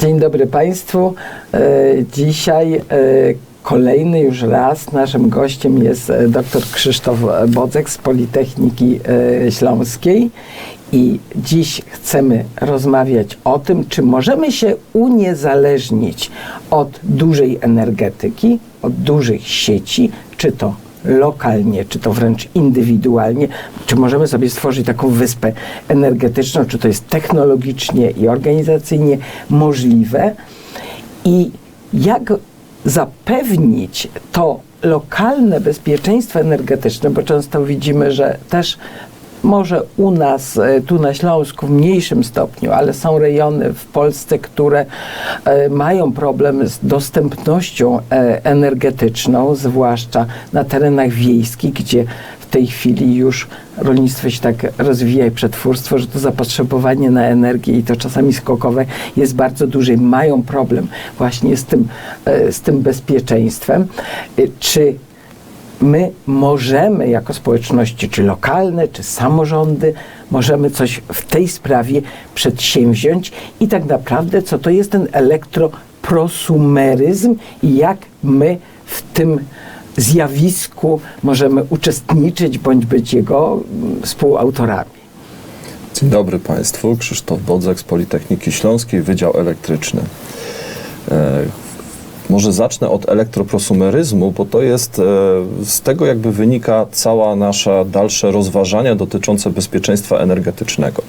Dzień dobry Państwu. E, Dzisiaj e, kolejny już raz naszym gościem jest e, dr Krzysztof Bodzek z Politechniki Śląskiej. I dziś chcemy rozmawiać o tym, czy możemy się uniezależnić od dużej energetyki, od dużych sieci, czy to lokalnie, czy to wręcz indywidualnie, czy możemy sobie stworzyć taką wyspę energetyczną, czy to jest technologicznie i organizacyjnie możliwe? I jak zapewnić to lokalne bezpieczeństwo energetyczne, bo często widzimy, że też może u nas, e, tu na Śląsku, w mniejszym stopniu, ale są rejony w Polsce, które e, mają problem z dostępnością e, energetyczną, zwłaszcza na terenach wiejskich, gdzie w tej chwili już rolnictwo się tak rozwija i przetwórstwo, że to zapotrzebowanie na energię i to czasami skokowe jest bardzo duże i mają problem właśnie z tym, z tym bezpieczeństwem. Czy my możemy jako społeczności, czy lokalne, czy samorządy, możemy coś w tej sprawie przedsięwziąć i tak naprawdę co to jest ten elektroprosumeryzm i jak my w tym zjawisku możemy uczestniczyć bądź być jego mm, współautorami. Dzień dobry Państwu, Krzysztof Bodzek z Politechniki Śląskiej, Wydział Elektryczny. Może zacznę od elektroprosumeryzmu, bo to jest, e, z tego jakby wynika cała nasza dalsze rozważania dotyczące bezpieczeństwa energetycznego.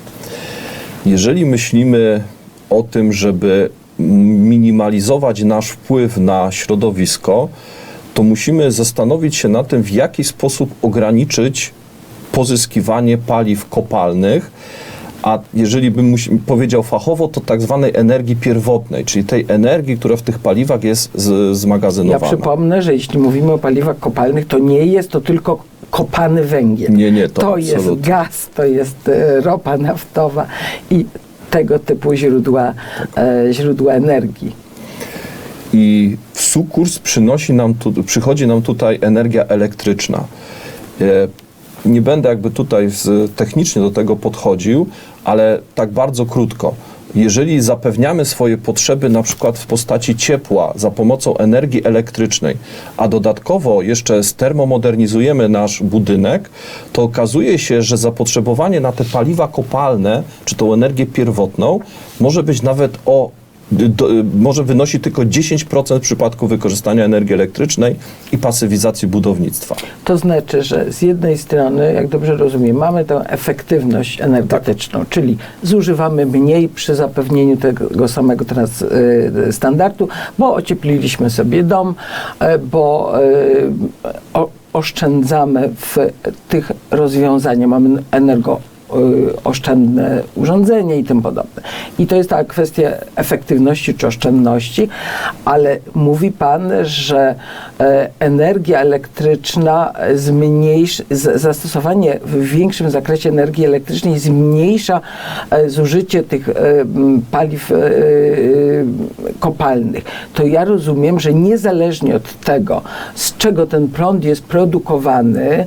Jeżeli myślimy o tym, żeby minimalizować nasz wpływ na środowisko, to musimy zastanowić się nad tym, w jaki sposób ograniczyć pozyskiwanie paliw kopalnych, a jeżeli bym powiedział fachowo, to tak zwanej energii pierwotnej, czyli tej energii, która w tych paliwach jest z, Ja zmagazynowana. przypomnę, że jeśli mówimy o paliwach kopalnych, to nie jest to tylko kopany węgiel. Nie, nie, to jest absolutnie. gaz, to jest e, ropa naftowa i tego typu źródła, e, źródła energii. I w sukurs przynosi nam tu, przychodzi nam tutaj energia elektryczna. E, Nie będę jakby tutaj z, technicznie do tego podchodził, ale tak bardzo krótko. Jeżeli zapewniamy swoje potrzeby na przykład w postaci ciepła za pomocą energii elektrycznej, a dodatkowo jeszcze stermomodernizujemy nasz budynek, to okazuje się, że zapotrzebowanie na te paliwa kopalne, czy tą energię pierwotną, może być nawet o do, może wynosi tylko 10% w przypadku wykorzystania energii elektrycznej i pasywizacji budownictwa. To znaczy, że z jednej strony, jak dobrze rozumiem, mamy tę efektywność energetyczną, Tak. czyli zużywamy mniej przy zapewnieniu tego samego trans, y, standardu, bo ociepliliśmy sobie dom, e, bo y, o, oszczędzamy w tych rozwiązaniach, mamy energo y, oszczędne urządzenie i tym podobne. I to jest ta kwestia efektywności czy oszczędności, ale mówi Pan, że e, energia elektryczna zmniejszy, z, zastosowanie w większym zakresie energii elektrycznej zmniejsza e, zużycie tych e, paliw kopalnych. To ja rozumiem, że niezależnie od tego, z czego ten prąd jest produkowany,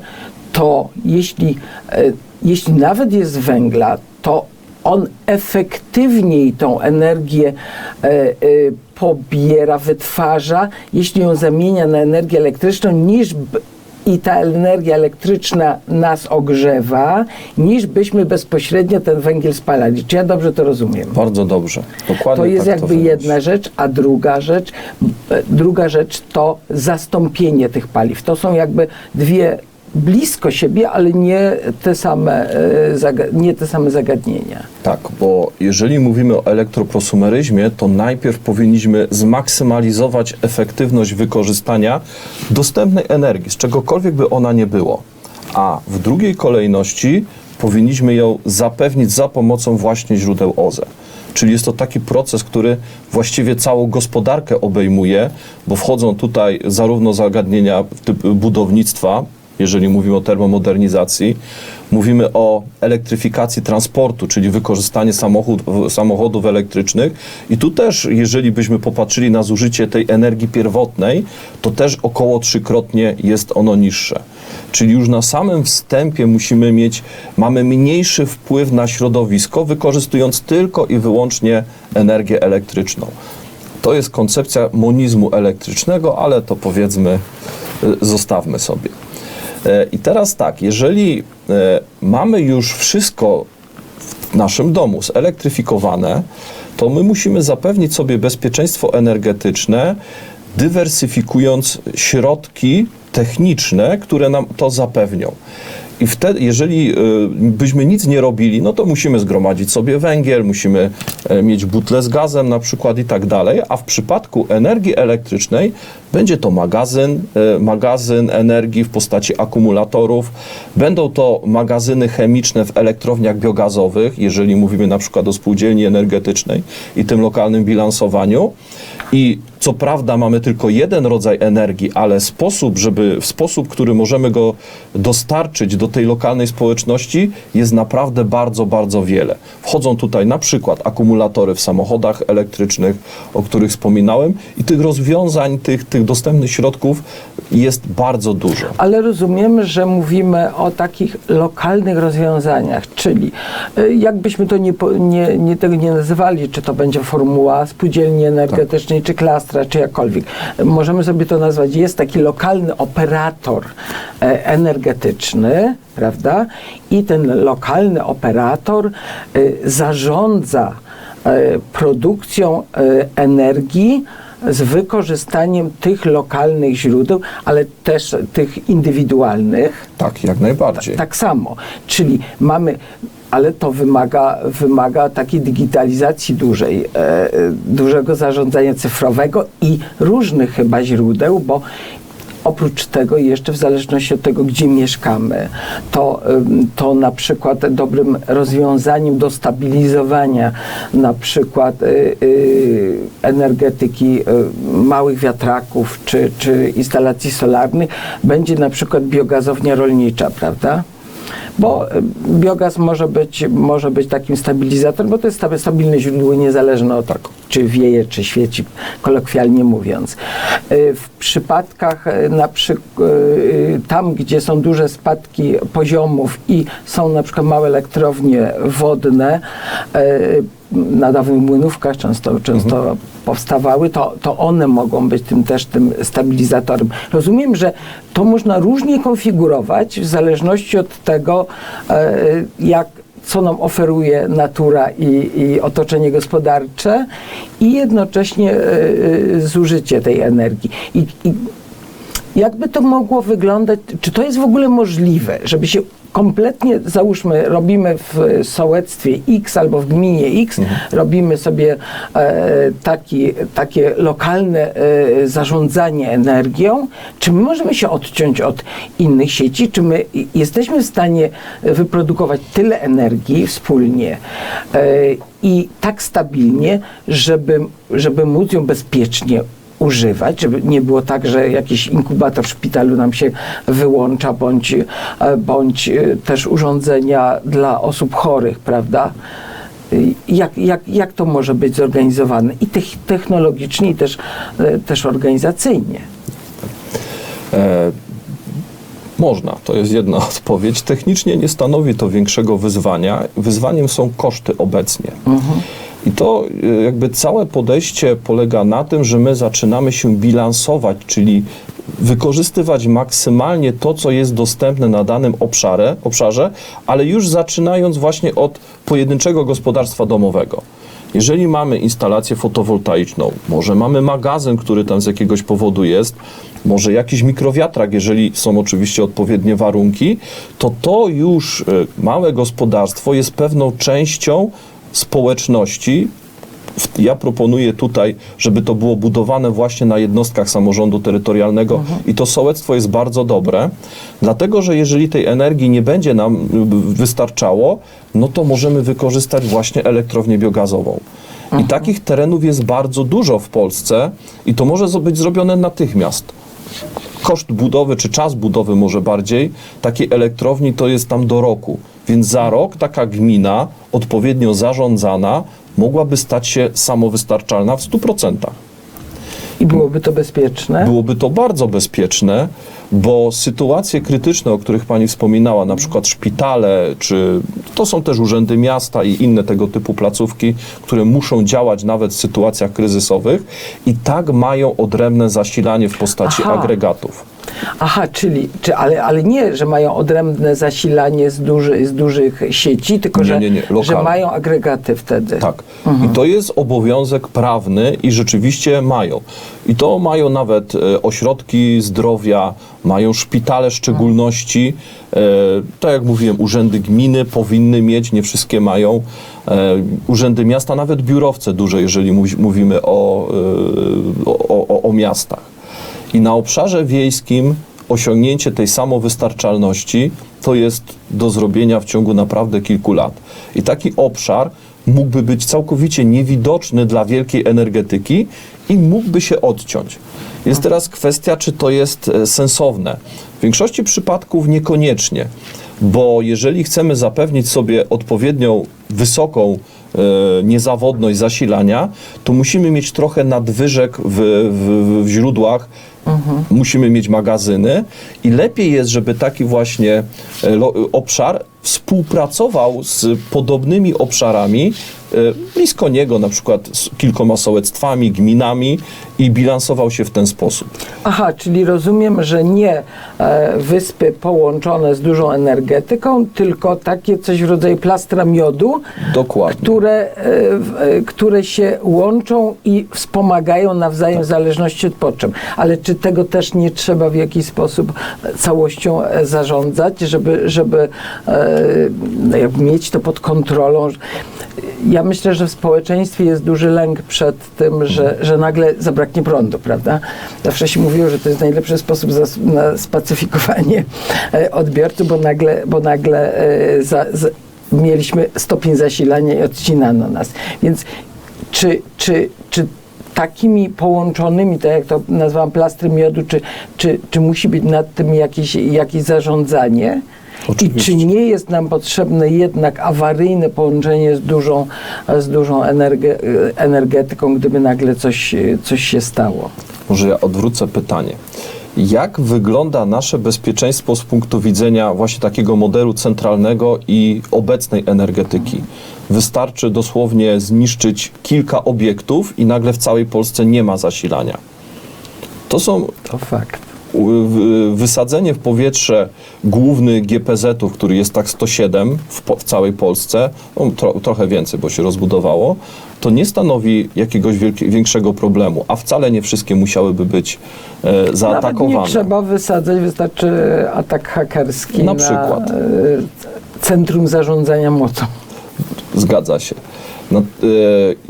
to jeśli, jeśli nawet jest węgla, to on efektywniej tą energię e, e, pobiera, wytwarza, jeśli ją zamienia na energię elektryczną, niż i ta energia elektryczna nas ogrzewa, niż byśmy bezpośrednio ten węgiel spalali. Czy ja dobrze to rozumiem? Bardzo dobrze. Dokładnie To jest tak jakby wynosi. jedna rzecz, a druga rzecz, e, druga rzecz to zastąpienie tych paliw. To są jakby dwie blisko siebie, ale nie te same, e, nie te same zagadnienia. Tak, bo jeżeli mówimy o elektroprosumeryzmie, to najpierw powinniśmy zmaksymalizować efektywność wykorzystania dostępnej energii, z czegokolwiek by ona nie było. A w drugiej kolejności powinniśmy ją zapewnić za pomocą właśnie źródeł OZE. Czyli jest to taki proces, który właściwie całą gospodarkę obejmuje, bo wchodzą tutaj zarówno zagadnienia budownictwa, jeżeli mówimy o termomodernizacji. Mówimy o elektryfikacji transportu, czyli wykorzystanie samochód, samochodów elektrycznych. I tu też, jeżeli byśmy popatrzyli na zużycie tej energii pierwotnej, to też około trzykrotnie jest ono niższe. Czyli już na samym wstępie musimy mieć, mamy mniejszy wpływ na środowisko, wykorzystując tylko i wyłącznie energię elektryczną. To jest koncepcja monizmu elektrycznego, ale to powiedzmy, y, zostawmy sobie. E, I teraz tak, jeżeli e, mamy już wszystko w naszym domu zelektryfikowane, to my musimy zapewnić sobie bezpieczeństwo energetyczne, dywersyfikując środki techniczne, które nam to zapewnią. I wtedy, jeżeli y, byśmy nic nie robili, no to musimy zgromadzić sobie węgiel, musimy e, mieć butle z gazem na przykład i tak dalej, a w przypadku energii elektrycznej będzie to magazyn, e, magazyn energii w postaci akumulatorów, będą to magazyny chemiczne w elektrowniach biogazowych, jeżeli mówimy na przykład o spółdzielni energetycznej i tym lokalnym bilansowaniu. I co prawda mamy tylko jeden rodzaj energii, ale sposób, żeby w sposób, który możemy go dostarczyć do tej lokalnej społeczności jest naprawdę bardzo, bardzo wiele. Wchodzą tutaj na przykład akumulatory w samochodach elektrycznych, o których wspominałem i tych rozwiązań, tych, tych dostępnych środków jest bardzo dużo. Ale rozumiem, że mówimy o takich lokalnych rozwiązaniach, czyli y, jakbyśmy to nie, nie, nie tego nie nazywali, czy to będzie formuła spółdzielni energetycznej, czy klastra, czy jakkolwiek. Możemy sobie to nazwać, jest taki lokalny operator e, energetyczny, prawda? I ten lokalny operator y, zarządza e, produkcją e, energii z wykorzystaniem tych lokalnych źródeł, ale też tych indywidualnych. Tak, jak najbardziej. Tak samo. Czyli mamy, ale to wymaga, wymaga takiej digitalizacji dużej, e, e, dużego zarządzania cyfrowego i różnych chyba źródeł, bo Oprócz tego jeszcze w zależności od tego, gdzie mieszkamy, to, to na przykład dobrym rozwiązaniem do stabilizowania na przykład y, y, energetyki y, małych wiatraków czy, czy instalacji solarnych będzie na przykład biogazownia rolnicza, prawda? Bo y, biogaz może być, może być takim stabilizatorem, bo to jest sta- stabilne źródło niezależne od tego, czy wieje, czy świeci, kolokwialnie mówiąc. Y, W przypadkach y, na przykład tam, gdzie są duże spadki poziomów i są na przykład małe elektrownie wodne, na dawnych młynówkach często, często powstawały, to, to one mogą być tym też tym stabilizatorem. Rozumiem, że to można różnie konfigurować w zależności od tego, jak co nam oferuje natura i, i otoczenie gospodarcze i jednocześnie e, e, zużycie tej energii. I, i jakby to mogło wyglądać, czy to jest w ogóle możliwe, żeby się kompletnie, załóżmy, robimy w sołectwie X albo w gminie X, robimy sobie e, taki, takie lokalne e, zarządzanie energią, czy my możemy się odciąć od innych sieci, czy my jesteśmy w stanie wyprodukować tyle energii wspólnie e, i tak stabilnie, żeby, żeby móc ją bezpiecznie używać, żeby nie było tak, że jakiś inkubator w szpitalu nam się wyłącza, bądź, e, bądź e, też urządzenia dla osób chorych, prawda? Jak, jak, jak to może być zorganizowane i tech, technologicznie, i też, e, też organizacyjnie? E, można, to jest jedna odpowiedź. Technicznie nie stanowi to większego wyzwania. Wyzwaniem są koszty obecnie. I to e, jakby całe podejście polega na tym, że my zaczynamy się bilansować, czyli wykorzystywać maksymalnie to, co jest dostępne na danym obszarze, obszarze, ale już zaczynając właśnie od pojedynczego gospodarstwa domowego. Jeżeli mamy instalację fotowoltaiczną, może mamy magazyn, który tam z jakiegoś powodu jest, może jakiś mikrowiatrak, jeżeli są oczywiście odpowiednie warunki, to to już y, małe gospodarstwo jest pewną częścią społeczności. Ja proponuję tutaj, żeby to było budowane właśnie na jednostkach samorządu terytorialnego i to sołectwo jest bardzo dobre, dlatego że jeżeli tej energii nie będzie nam wystarczało, no to możemy wykorzystać właśnie elektrownię biogazową. I takich terenów jest bardzo dużo w Polsce i to może być zrobione natychmiast. Koszt budowy, czy czas budowy może bardziej, takiej elektrowni to jest tam do roku. Więc za rok taka gmina, odpowiednio zarządzana, mogłaby stać się samowystarczalna w 100%. I byłoby to bezpieczne? Byłoby to bardzo bezpieczne, bo sytuacje krytyczne, o których Pani wspominała, na przykład szpitale, czy to są też urzędy miasta i inne tego typu placówki, które muszą działać nawet w sytuacjach kryzysowych i tak mają odrębne zasilanie w postaci Aha. agregatów. Aha, czyli, czy, ale, ale nie, że mają odrębne zasilanie z, duży, z dużych sieci, tylko że, nie, nie, że mają agregaty wtedy. Tak. I to jest obowiązek prawny i rzeczywiście mają. I to mają nawet e, ośrodki zdrowia, mają szpitale szczególności. E, tak jak mówiłem, urzędy gminy powinny mieć, nie wszystkie mają. E, urzędy miasta, nawet biurowce duże, jeżeli mówi- mówimy o, e, o, o, o miastach. I na obszarze wiejskim osiągnięcie tej samowystarczalności to jest do zrobienia w ciągu naprawdę kilku lat. I taki obszar mógłby być całkowicie niewidoczny dla wielkiej energetyki i mógłby się odciąć. Jest teraz kwestia, czy to jest e, sensowne. W większości przypadków niekoniecznie, bo jeżeli chcemy zapewnić sobie odpowiednią wysoką e, niezawodność zasilania, to musimy mieć trochę nadwyżek w, w, w źródłach, musimy mieć magazyny i lepiej jest, żeby taki właśnie e, obszar współpracował z podobnymi obszarami e, blisko niego, na przykład z kilkoma sołectwami, gminami i bilansował się w ten sposób. Aha, czyli rozumiem, że nie e, wyspy połączone z dużą energetyką, tylko takie coś w rodzaju plastra miodu, Dokładnie. które, które się łączą i wspomagają nawzajem w zależności od potrzeb. Ale czy tego też nie trzeba w jakiś sposób całością e, zarządzać, żeby, żeby e, mieć to pod kontrolą? Ja myślę, że w społeczeństwie jest duży lęk przed tym, że, że nagle zabraknie prądu, prawda? Zawsze się mówiło, że to jest najlepszy sposób na spacyfikowanie e, odbiorców, bo nagle, bo nagle za, za, mieliśmy stopień zasilania i odcinano nas. Więc czy, czy, czy takimi połączonymi, tak jak to nazwałam, plastry miodu, czy, czy, czy musi być nad tym jakieś, jakieś zarządzanie? I Oczywiście. czy nie jest nam potrzebne jednak awaryjne połączenie z dużą, z dużą energe, energetyką, gdyby nagle coś, coś się stało? Może ja odwrócę pytanie. Jak wygląda nasze bezpieczeństwo z punktu widzenia właśnie takiego modelu centralnego i obecnej energetyki? Wystarczy dosłownie zniszczyć kilka obiektów i nagle w całej Polsce nie ma zasilania. To są To fakt. wysadzenie w powietrze głównych GPZ-ów, który jest tak 107 w, po, w całej Polsce, no, tro, trochę więcej, bo się rozbudowało, to nie stanowi jakiegoś większego problemu, a wcale nie wszystkie musiałyby być e, Nawet zaatakowane. nie trzeba wysadzać, wystarczy atak hakerski Na przykład. e, Centrum Zarządzania Mocą. Zgadza się. No, e,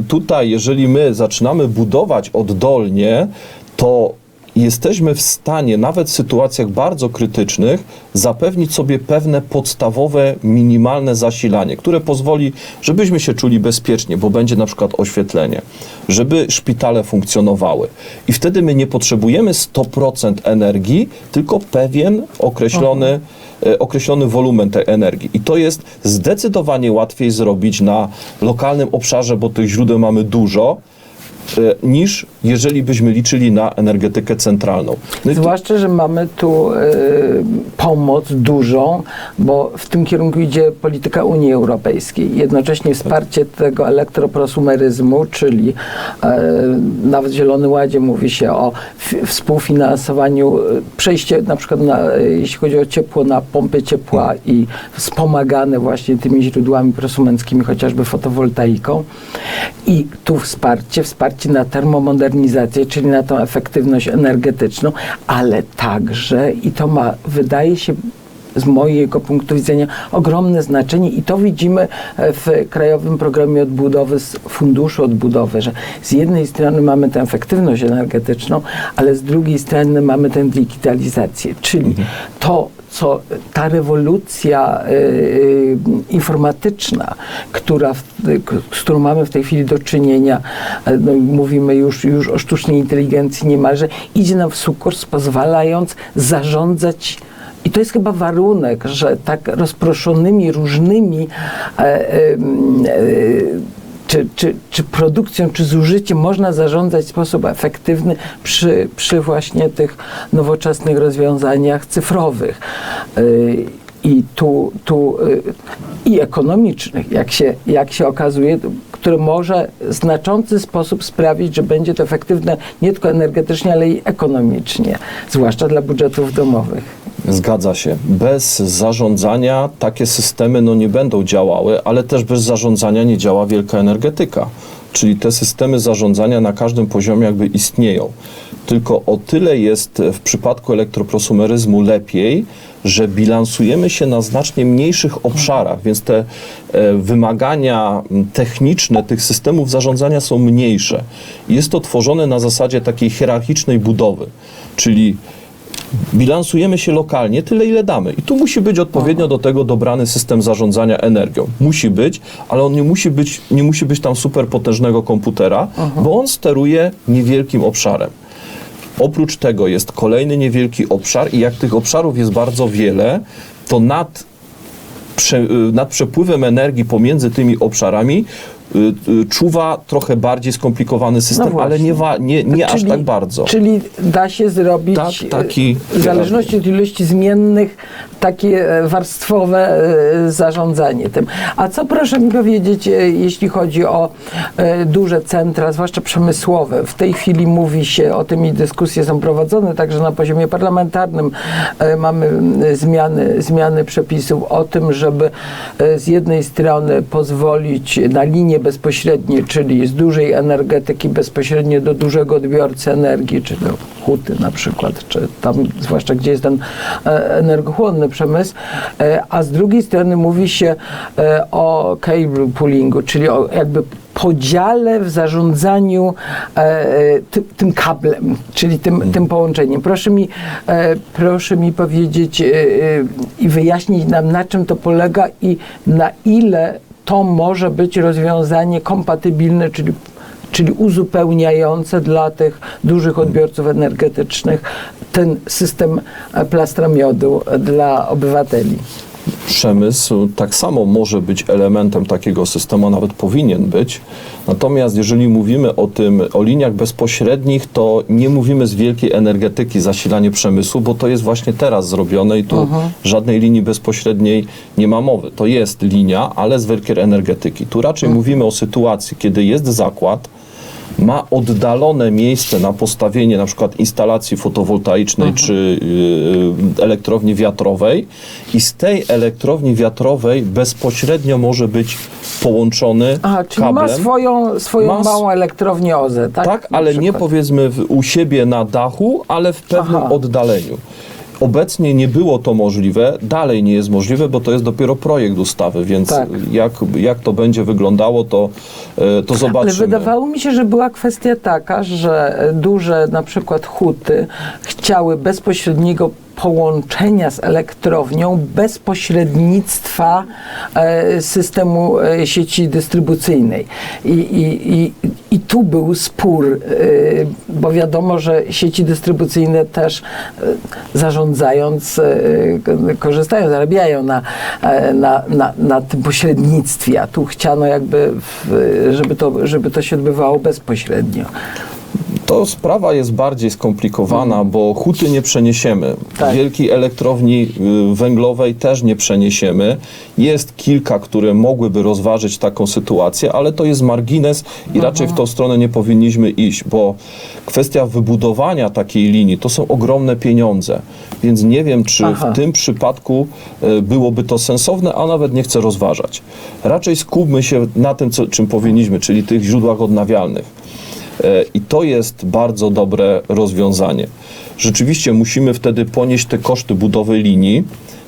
tutaj, jeżeli my zaczynamy budować oddolnie, to jesteśmy w stanie, nawet w sytuacjach bardzo krytycznych, zapewnić sobie pewne podstawowe, minimalne zasilanie, które pozwoli, żebyśmy się czuli bezpiecznie, bo będzie na przykład oświetlenie, żeby szpitale funkcjonowały. I wtedy my nie potrzebujemy 100% energii, tylko pewien określony e, określony wolumen tej energii. I to jest zdecydowanie łatwiej zrobić na lokalnym obszarze, bo tych źródeł mamy dużo, e, niż jeżeli byśmy liczyli na energetykę centralną. No Zwłaszcza, że mamy tu e, pomoc dużą, bo w tym kierunku idzie polityka Unii Europejskiej. Jednocześnie wsparcie tego elektroprosumeryzmu, czyli e, nawet w Zielonym Ładzie mówi się o współfinansowaniu, e, przejście na przykład, na, e, jeśli chodzi o ciepło, na pompy ciepła i wspomagane właśnie tymi źródłami prosumenckimi, chociażby fotowoltaiką. I tu wsparcie, wsparcie na termomodernizację, czyli na tą efektywność energetyczną, ale także, i to ma, wydaje się, z mojego punktu widzenia ogromne znaczenie. I to widzimy e, w Krajowym Programie Odbudowy, z Funduszu Odbudowy, że z jednej strony mamy tę efektywność energetyczną, ale z drugiej strony mamy tę digitalizację, czyli to, co ta rewolucja y, y, informatyczna, która, z którą mamy w tej chwili do czynienia, e, no, mówimy już, już o sztucznej inteligencji niemalże, idzie nam w sukurs, pozwalając zarządzać i to jest chyba warunek, że tak rozproszonymi różnymi e, e, e, czy, czy, czy produkcją, czy zużyciem można zarządzać w sposób efektywny przy, przy właśnie tych nowoczesnych rozwiązaniach cyfrowych. Y, I tu, tu y, i ekonomicznych, jak się, jak się okazuje, które może w znaczący sposób sprawić, że będzie to efektywne nie tylko energetycznie, ale i ekonomicznie, zwłaszcza dla budżetów domowych. Zgadza się. Bez zarządzania takie systemy no, nie będą działały, ale też bez zarządzania nie działa wielka energetyka. Czyli te systemy zarządzania na każdym poziomie jakby istnieją. Tylko o tyle jest w przypadku elektroprosumeryzmu lepiej, że bilansujemy się na znacznie mniejszych obszarach, więc te e, wymagania techniczne tych systemów zarządzania są mniejsze. Jest to tworzone na zasadzie takiej hierarchicznej budowy, czyli bilansujemy się lokalnie tyle, ile damy. I tu musi być odpowiednio do tego dobrany system zarządzania energią. Musi być, ale on nie musi być, nie musi być tam superpotężnego komputera, bo on steruje niewielkim obszarem. Oprócz tego jest kolejny niewielki obszar i jak tych obszarów jest bardzo wiele, to nad, prze, y, nad przepływem energii pomiędzy tymi obszarami czuwa trochę bardziej skomplikowany system, właśnie. ale nie, wa, nie, nie aż tak bardzo. Czyli da się zrobić Tak, taki- e, w zależności od ilości zmiennych takie e, warstwowe e, zarządzanie tym. A co proszę mi powiedzieć, e, jeśli chodzi o duże centra, zwłaszcza przemysłowe? W tej chwili mówi się o tym i dyskusje są prowadzone także na poziomie parlamentarnym. Mamy zmiany, zmiany przepisów o tym, żeby z jednej strony pozwolić na bezpośrednie, czyli z dużej energetyki bezpośrednio do dużego odbiorcy energii, czy do huty na przykład, czy tam, zwłaszcza gdzie jest ten e, energochłonny przemysł, e, a z drugiej strony mówi się e, o cable poolingu, czyli o jakby podziale w zarządzaniu e, ty, tym kablem, czyli tym, tym połączeniem. Proszę mi, e, proszę mi powiedzieć e, i wyjaśnić nam, na czym to polega i na ile to może być rozwiązanie kompatybilne, czyli czyli uzupełniające dla tych dużych odbiorców energetycznych ten system plastra miodu dla obywateli. Przemysł tak samo może być elementem takiego systemu, a nawet powinien być. Natomiast jeżeli mówimy o tym, o liniach bezpośrednich, to nie mówimy z wielkiej energetyki zasilanie przemysłu, bo to jest właśnie teraz zrobione i tu żadnej linii bezpośredniej nie ma mowy. To jest linia, ale z wielkiej energetyki. Tu raczej mówimy o sytuacji, kiedy jest zakład, ma oddalone miejsce na postawienie na przykład instalacji fotowoltaicznej czy y, elektrowni wiatrowej i z tej elektrowni wiatrowej bezpośrednio może być połączony Aha, czyli kablem. ma swoją, swoją Ma małą elektrownię OZE, tak? tak, ale nie powiedzmy w, u siebie na dachu, ale w pewnym Aha. oddaleniu. Obecnie nie było to możliwe, dalej nie jest możliwe, bo to jest dopiero projekt ustawy, więc Tak. jak, jak to będzie wyglądało, to, e, to zobaczymy. Ale wydawało mi się, że była kwestia taka, że duże na przykład huty chciały bezpośredniego połączenia z elektrownią bez pośrednictwa e, systemu e, sieci dystrybucyjnej. I, i, i, I tu był spór, e, bo wiadomo, że sieci dystrybucyjne też zarządzając, korzystają, zarabiają na, na, na, na tym pośrednictwie, a tu chciano jakby, w, żeby, to, żeby to się odbywało bezpośrednio. To sprawa jest bardziej skomplikowana, bo huty nie przeniesiemy. Mhm. Tak. Wielkiej elektrowni y, węglowej też nie przeniesiemy. Jest kilka, które mogłyby rozważyć taką sytuację, ale to jest margines i raczej Mhm. w tą stronę nie powinniśmy iść, bo kwestia wybudowania takiej linii to są ogromne pieniądze. Więc nie wiem, czy Aha. w tym przypadku y, byłoby to sensowne, a nawet nie chcę rozważać. Raczej skupmy się na tym, co, czym powinniśmy, czyli tych źródłach odnawialnych. E, I to jest bardzo dobre rozwiązanie. Rzeczywiście musimy wtedy ponieść te koszty budowy linii.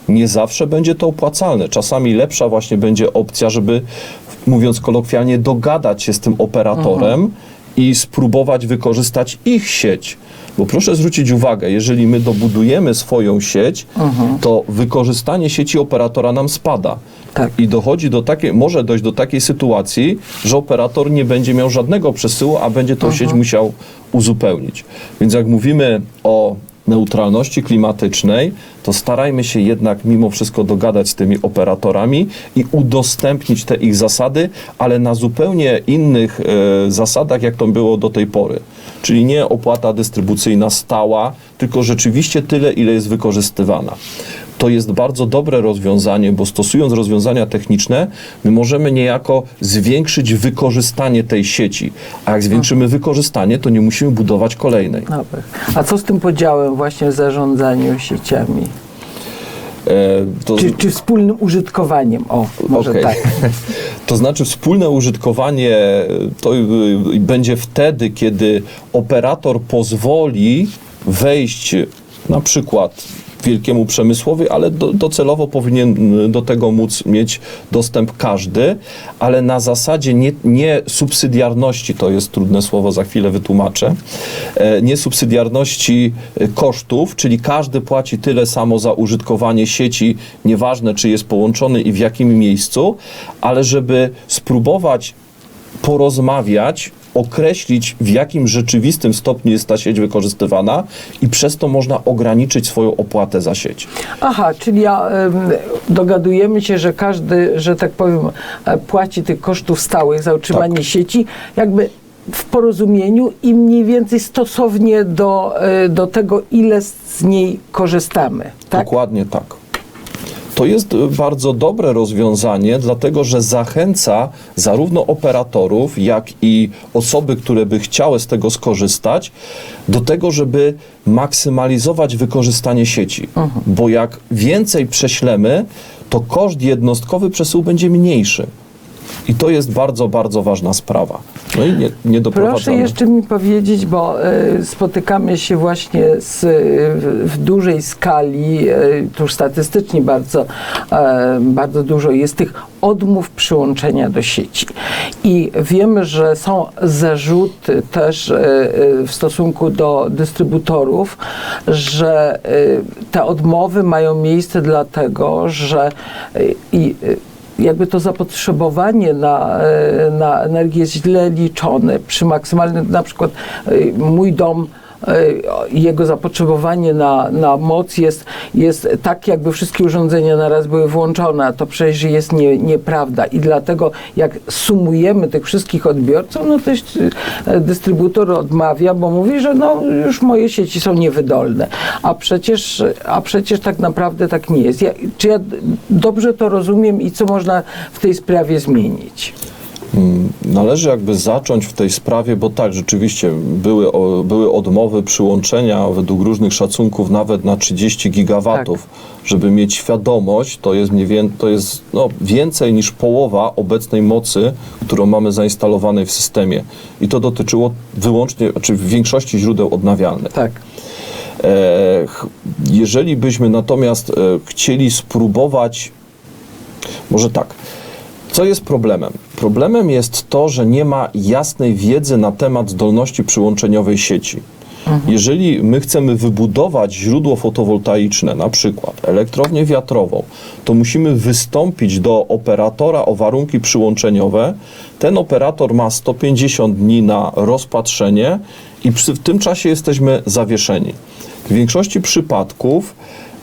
Nie zawsze będzie to opłacalne. Czasami lepsza właśnie będzie opcja, żeby, mówiąc kolokwialnie, dogadać się z tym operatorem i spróbować wykorzystać ich sieć. Bo proszę zwrócić uwagę, jeżeli my dobudujemy swoją sieć, to wykorzystanie sieci operatora nam spada. Tak. I dochodzi do takiej, może dojść do takiej sytuacji, że operator nie będzie miał żadnego przesyłu, a będzie tą sieć musiał uzupełnić. Więc jak mówimy o neutralności klimatycznej, to starajmy się jednak mimo wszystko dogadać z tymi operatorami i udostępnić te ich zasady, ale na zupełnie innych e, zasadach, jak to było do tej pory. Czyli nie opłata dystrybucyjna stała, tylko rzeczywiście tyle, ile jest wykorzystywana. To jest bardzo dobre rozwiązanie, bo stosując rozwiązania techniczne, my możemy niejako zwiększyć wykorzystanie tej sieci. A jak zwiększymy wykorzystanie, to nie musimy budować kolejnej. Dobra. A co z tym podziałem właśnie w zarządzaniu sieciami? E, to, Czy, czy wspólnym użytkowaniem? O, może Okej. tak. To znaczy wspólne użytkowanie to y, y, będzie wtedy, kiedy operator pozwoli wejść na przykład wielkiemu przemysłowi, ale do, docelowo powinien y, do tego móc mieć dostęp każdy, ale na zasadzie nie, nie subsydiarności, to jest trudne słowo, za chwilę wytłumaczę, e, nie subsydiarności e, kosztów, czyli każdy płaci tyle samo za użytkowanie sieci, nieważne czy jest połączony i w jakim miejscu, ale żeby spróbować porozmawiać, określić w jakim rzeczywistym stopniu jest ta sieć wykorzystywana i przez to można ograniczyć swoją opłatę za sieć. Aha, czyli ja, em, dogadujemy się, że każdy, że tak powiem, e, płaci tych kosztów stałych za utrzymanie Tak. sieci, jakby w porozumieniu i mniej więcej stosownie do, e, do tego, ile z niej korzystamy. Tak? Dokładnie tak. To jest bardzo dobre rozwiązanie, dlatego że zachęca zarówno operatorów, jak i osoby, które by chciały z tego skorzystać, do tego, żeby maksymalizować wykorzystanie sieci. Bo jak więcej prześlemy, to koszt jednostkowy przesyłu będzie mniejszy. I to jest bardzo, bardzo ważna sprawa. No i nie, nie Proszę jeszcze mi powiedzieć, bo e, spotykamy się właśnie z, w, w dużej skali, e, tu już statystycznie bardzo, e, bardzo dużo jest tych odmów przyłączenia do sieci. I wiemy, że są zarzuty też e, e, w stosunku do dystrybutorów, że e, te odmowy mają miejsce dlatego, że i e, jakby to zapotrzebowanie na, e, na energię jest źle liczone. Przy maksymalnym, na przykład e, mój dom, jego zapotrzebowanie na, na moc jest, jest tak, jakby wszystkie urządzenia naraz były włączone, a to przecież jest nie, nieprawda. I dlatego jak sumujemy tych wszystkich odbiorców, no to e, dystrybutor odmawia, bo mówi, że no już moje sieci są niewydolne. A przecież, a przecież tak naprawdę tak nie jest. Ja, czy ja dobrze to rozumiem i co można w tej sprawie zmienić? Mm, Należy jakby zacząć w tej sprawie, bo tak, rzeczywiście były, o, były odmowy przyłączenia według różnych szacunków nawet na 30 gigawatów. Żeby mieć świadomość, to jest, mniej wię- to jest no, więcej niż połowa obecnej mocy, którą mamy zainstalowanej w systemie. I to dotyczyło wyłącznie, czy w większości źródeł odnawialnych. Tak. E, Jeżeli byśmy natomiast e, chcieli spróbować, może tak, co jest problemem? Problemem jest to, że nie ma jasnej wiedzy na temat zdolności przyłączeniowej sieci. Jeżeli my chcemy wybudować źródło fotowoltaiczne, na przykład elektrownię wiatrową, to musimy wystąpić do operatora o warunki przyłączeniowe. Ten operator ma 150 dni na rozpatrzenie i przy, w tym czasie jesteśmy zawieszeni. W większości przypadków,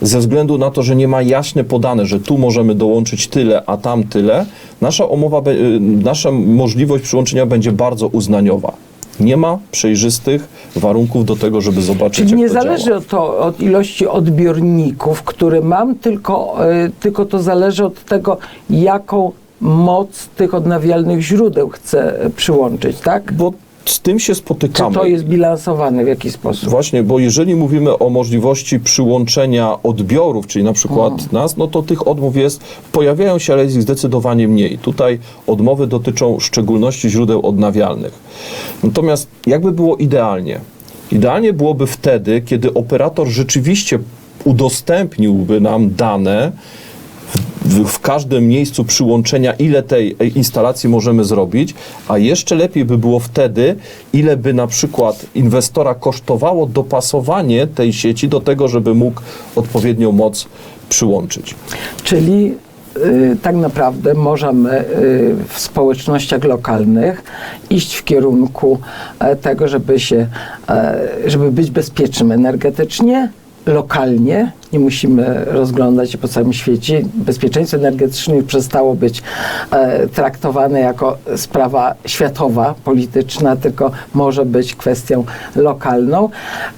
ze względu na to, że nie ma jasne podane, że tu możemy dołączyć tyle, a tam tyle, nasza umowa, y, nasza możliwość przyłączenia będzie bardzo uznaniowa. Nie ma przejrzystych warunków do tego, żeby zobaczyć, Czyli nie to zależy działa. to, od ilości odbiorników, które mam, tylko, e, tylko to zależy od tego, jaką moc tych odnawialnych źródeł chcę przyłączyć, tak? Bo z tym się Czy spotykamy. to jest bilansowane w jakiś sposób? Właśnie, bo jeżeli mówimy o możliwości przyłączenia odbiorów, czyli na przykład nas, no to tych odmów jest, pojawiają się, ale jest ich zdecydowanie mniej. Tutaj odmowy dotyczą w szczególności źródeł odnawialnych. Natomiast jakby było idealnie? Idealnie byłoby wtedy, kiedy operator rzeczywiście udostępniłby nam dane w, w, każdym miejscu przyłączenia, ile tej e, instalacji możemy zrobić, a jeszcze lepiej by było wtedy, ile by na przykład inwestora kosztowało dopasowanie tej sieci do tego, żeby mógł odpowiednią moc przyłączyć. Czyli y, tak naprawdę możemy y, w społecznościach lokalnych iść w kierunku e, tego, żeby się, e, żeby być bezpiecznym energetycznie, lokalnie, nie musimy rozglądać się po całym świecie. Bezpieczeństwo energetyczne przestało być e, traktowane jako sprawa światowa, polityczna, tylko może być kwestią lokalną.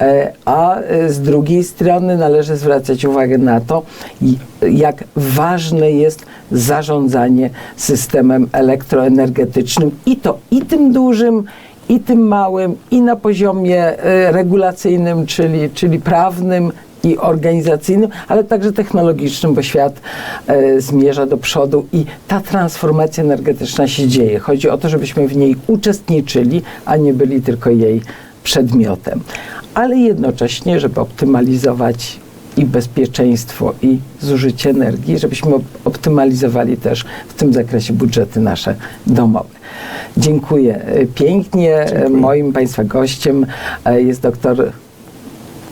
E, a e, z drugiej strony należy zwracać uwagę na to, jak ważne jest zarządzanie systemem elektroenergetycznym i to i tym dużym, i tym małym, i na poziomie e, regulacyjnym, czyli, czyli prawnym i organizacyjnym, ale także technologicznym, bo świat e, zmierza do przodu i ta transformacja energetyczna się dzieje. Chodzi o to, żebyśmy w niej uczestniczyli, a nie byli tylko jej przedmiotem. Ale jednocześnie, żeby optymalizować i bezpieczeństwo, i zużycie energii, żebyśmy op- optymalizowali też w tym zakresie budżety nasze domowe. Dziękuję e, pięknie. E, dziękuję. Moim Państwa gościem e, jest doktor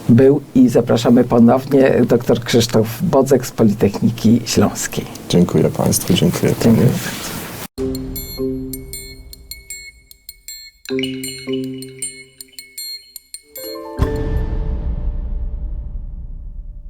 był i zapraszamy ponownie dr Krzysztof Bodzek z Politechniki Śląskiej. Dziękuję Państwu, dziękuję. dziękuję. Panie.